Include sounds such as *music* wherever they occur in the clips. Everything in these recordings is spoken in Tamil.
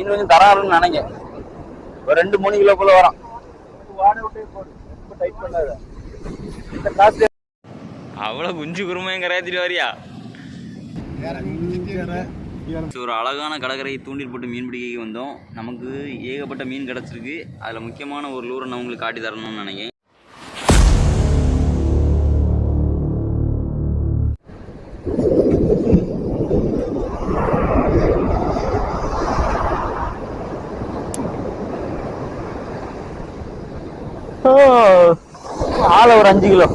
மீன் கொஞ்சம் தராருன்னு நினைங்க. ஒரு ரெண்டு மூணு கிலோ போல வரும். வாடகை விட்டே போடு ரொம்ப டைட் பண்ணாத இந்த காசு அவ்வளோ குஞ்சு கரையாத்திட்டு வரியா? ஒரு அழகான கடற்கரை தூண்டில் போட்டு மீன் பிடிக்க வந்தோம். நமக்கு ஏகப்பட்ட மீன் கிடச்சிருக்கு. அதில் முக்கியமான ஒரு லூரை நான் உங்களுக்கு காட்டி தரணும்னு நினைக்கிறேன். ஆளை ஒரு அஞ்சு கிலோ.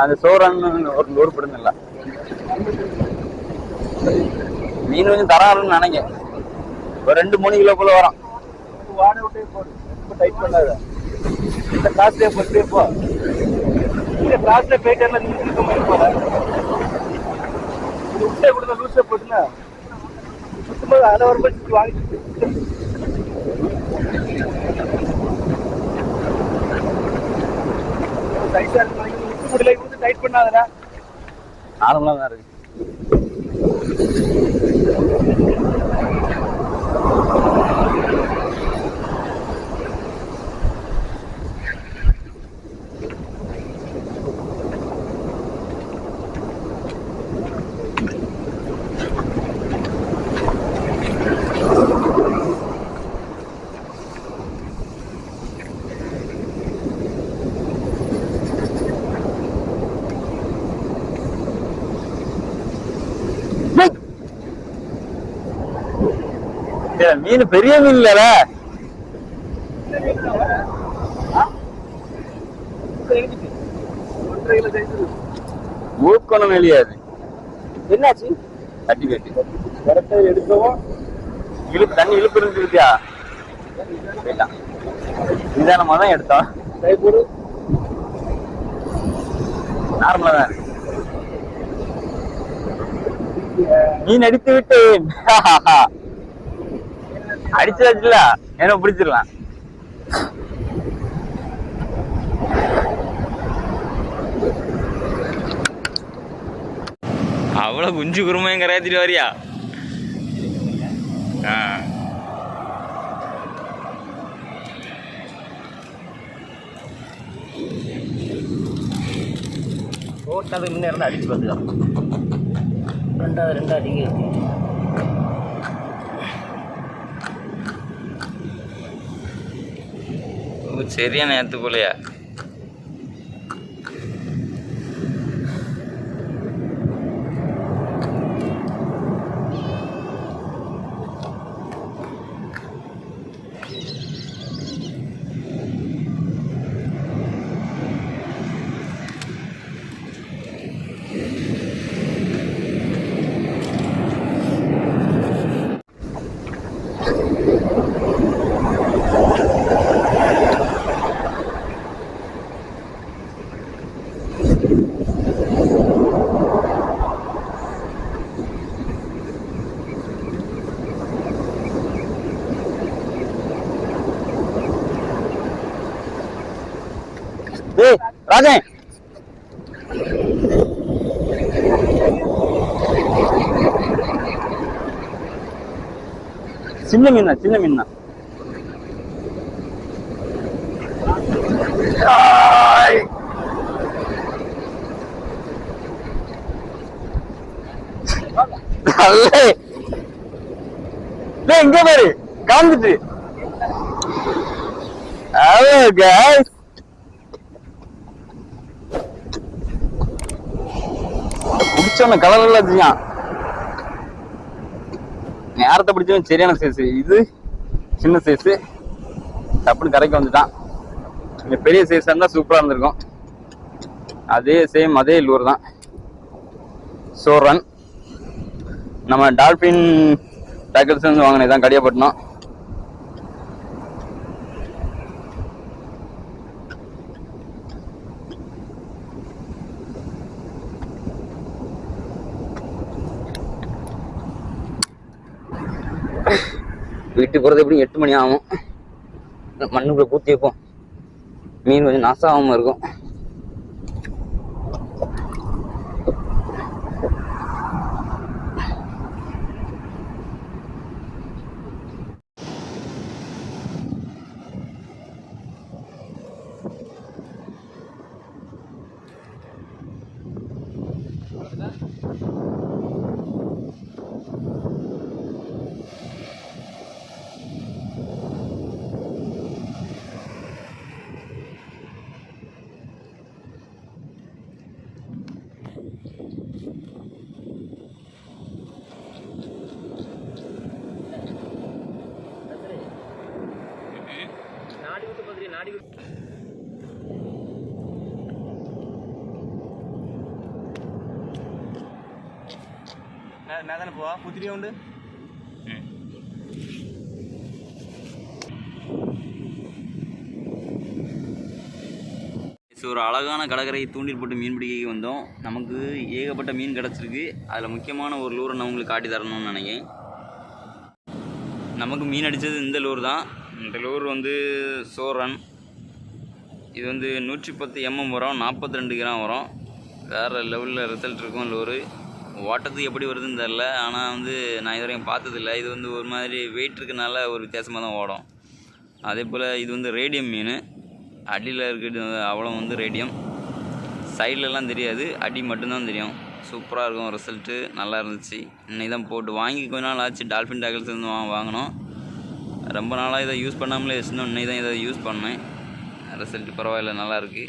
அந்த சோறன்னு ஒரு லோடு படுங்கல்ல. மீன் கொஞ்சம் தராருன்னு நினைங்க. ஒரு ரெண்டு மூணு கிலோ போல வரும். வாடகை விட்டே போடு. ரொம்ப டைட் பண்ணாத. இந்த காசுலயே போட்டே போ. இந்த காசுல போயிட்டு நீ இருக்க மாதிரி போல விட்டே கொடுத்த லூசே போட்டுனா சுத்தமாக அதை ஒரு பட்சத்துக்கு வாங்கிட்டு டைட்டா இருக்கு விட்டு முடியல இவங்க டைட் பண்ணாதடா. நார்மலாக தான் இருக்கு ஏய், மீன் பெரிய மீன் இல்லல. ஊக்கணும் வெளியாது என்னாச்சு? தட்டி கட்டி. எடுக்கவும். இழுப்பு தண்ணி இழுப்பு இருந்துருக்கியா போயிட்டான் நிதானமா தான் எடுத்தோம். கை போடு நார்மலா தான். இருக்கு மீன் அடித்து விட்டேன். *laughs* அடிச்சாச்சுல என்ன பிடிச்சிடலாம். அவ்வளோ குஞ்சு குருமையும் கரையாத்திட்டு வரியா? ஆ. போட்டது முன்னே இருந்து அடிச்சு பார்த்துக்கலாம். ரெண்டாவது ரெண்டு அடிங்க. சரியான நேரத்துக்குள்ளேயா ராஜன் சின்ன மீன் சின்ன மீன். இங்க பாரு. காந்துட்டு ஹலோ guys பிடிச்சவன கலர் எல்லாம் நேரத்தை பிடிச்சவன் சரியான சைஸ் இது சின்ன சைஸ் டப்புன்னு கரைக்கு வந்துட்டான். இந்த பெரிய சைஸ் இருந்தா சூப்பரா இருந்திருக்கும். அதே சேம் அதே லூர் தான். சோரன் நம்ம டால்பின் டேக்கிள்ஸ் வந்து வாங்கினது தான் கடியப்பட்டினம். வீட்டுக்கு போகிறது எப்படியும் எட்டு மணி ஆகும். மண்ணுக்குள்ளே பூத்தி வைப்போம். மீன் கொஞ்சம் நாசாகாமல் இருக்கும். மேதான போவா? புத்திரியா உண்டு? ஸோ ஒரு அழகான கடற்கரை தூண்டில் போட்டு மீன் பிடிக்க வந்தோம். நமக்கு ஏகப்பட்ட மீன் கிடச்சிருக்கு. அதில் முக்கியமான ஒரு லூரை நான் உங்களுக்கு காட்டி தரணும்னு நினைக்கிறேன். நமக்கு மீன் அடித்தது இந்த லூர் தான். இந்த லூர் வந்து சோரன். இது வந்து நூற்றி பத்து எம்எம் வரும் நாற்பத்தி ரெண்டு கிராம் வரும் வேறு லெவலில் ரிசல்ட் இருக்கும் லோரு ஓட்டத்துக்கு எப்படி வருதுன்னு தெரில ஆனால் வந்து நான் இது வரைக்கும் பார்த்ததில்ல. இது வந்து ஒரு மாதிரி வெயிட் இருக்கனால ஒரு வித்தியாசமாக தான் ஓடும். அதே போல் இது வந்து ரேடியம் மீன். அடியில் இருக்கிறது அவ்வளோ வந்து ரேடியம் சைட்லலாம் தெரியாது. அடி மட்டும்தான் தெரியும். சூப்பராக இருக்கும் ரிசல்ட்டு நல்லா இருந்துச்சு. இன்னைக்கு தான் போட்டு வாங்கி கொஞ்ச நாள் ஆச்சு. டால்ஃபின் டேக்கிள்ஸ் வந்து வாங்கினோம். ரொம்ப நாளாக இதை யூஸ் பண்ணாமலே வச்சுருந்தோம் இன்னைக்கு தான் இதை யூஸ் பண்ணேன். ரிசல்ட் பரவாயில்ல நல்லாயிருக்கு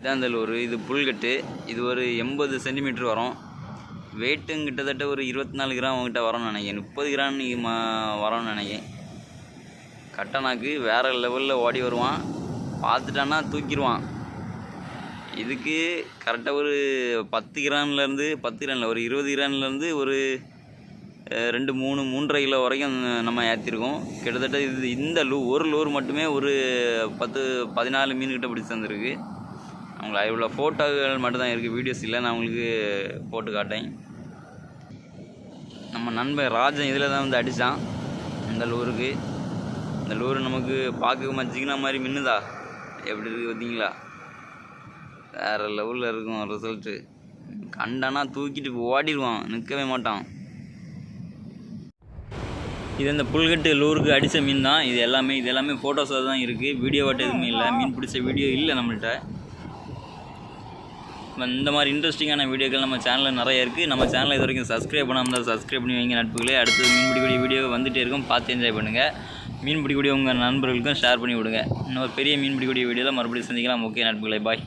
இதான் ஒரு இது புல்கட்டு இது ஒரு எண்பது சென்டிமீட்டர் வரும். வெயிட்டும் கிட்டத்தட்ட ஒரு இருபத்தி நாலு கிராம் உங்ககிட்ட வரும்னு நினைக்கிறேன். முப்பது கிராம் நீ மா வரும்னு நினைக்கிறேன். கட்டனாக்கு வேறு லெவலில் ஓடி வருவான். பார்த்துட்டான்னா தூக்கிடுவான். இதுக்கு கரெக்டாக ஒரு பத்து கிராம்லேருந்து பத்து கிராமில் ஒரு இருபது கிராம்லேருந்து ஒரு ரெண்டு மூணு மூன்றரை கிலோ வரைக்கும் நம்ம ஏற்றிருக்கோம் கிட்டத்தட்ட இது இந்த லூ ஒரு லூர் மட்டுமே ஒரு பத்து பதினாலு மீன்கிட்ட பிடிச்சி தந்துருக்கு. அவங்களுக்கு இவ்வளோ ஃபோட்டோகள் மட்டும்தான் இருக்குது வீடியோஸ் இல்லை. நான் உங்களுக்கு போட்டு காட்டேன் நம்ம நண்பன் ராஜன் இதில் தான் வந்து அடித்தான் இந்த லூருக்கு. இந்த லூர் நமக்கு பார்க்க மச்சிக்கின மாதிரி மின்னுதா? எப்படி இருக்குது பார்த்தீங்களா? வேறு லெவலில் இருக்கும் ரிசல்ட்டு கண்டானா தூக்கிட்டு ஓடிடுவான் நிற்கவே மாட்டான். இது இந்த புல்கட்டு லூருக்கு அடித்த மீன் தான். இது எல்லாமே இது எல்லாமே ஃபோட்டோஸாக தான் இருக்குது வீடியோவாட்ட எதுவுமே இல்லை. மீன் பிடிச்ச வீடியோ இல்லை நம்மள்கிட்ட இந்த மாதிரி இன்ட்ரெஸ்டிங்கான வீடியோக்கள் நம்ம சேனலில் நிறைய இருக்குது நம்ம சேனலை இது வரைக்கும் சப்ஸ்கிரைப் பண்ணாமல் தான் சப்ஸ்கிரைப் பண்ணி வைங்க நட்புகளே. அடுத்து மீன் பிடிக்கூடிய வீடியோ வந்துகிட்டே இருக்கும். பார்த்து என்ஜாய் பண்ணுங்கள் மீன் பிடிக்கூடிய உங்கள் நண்பர்களுக்கும் ஷேர் பண்ணி விடுங்க. இன்னொரு பெரிய மீன் பிடிக்கூடிய வீடியோவில் மறுபடியும் சந்திக்கலாம். ஓகே நட்புகளே. பாய்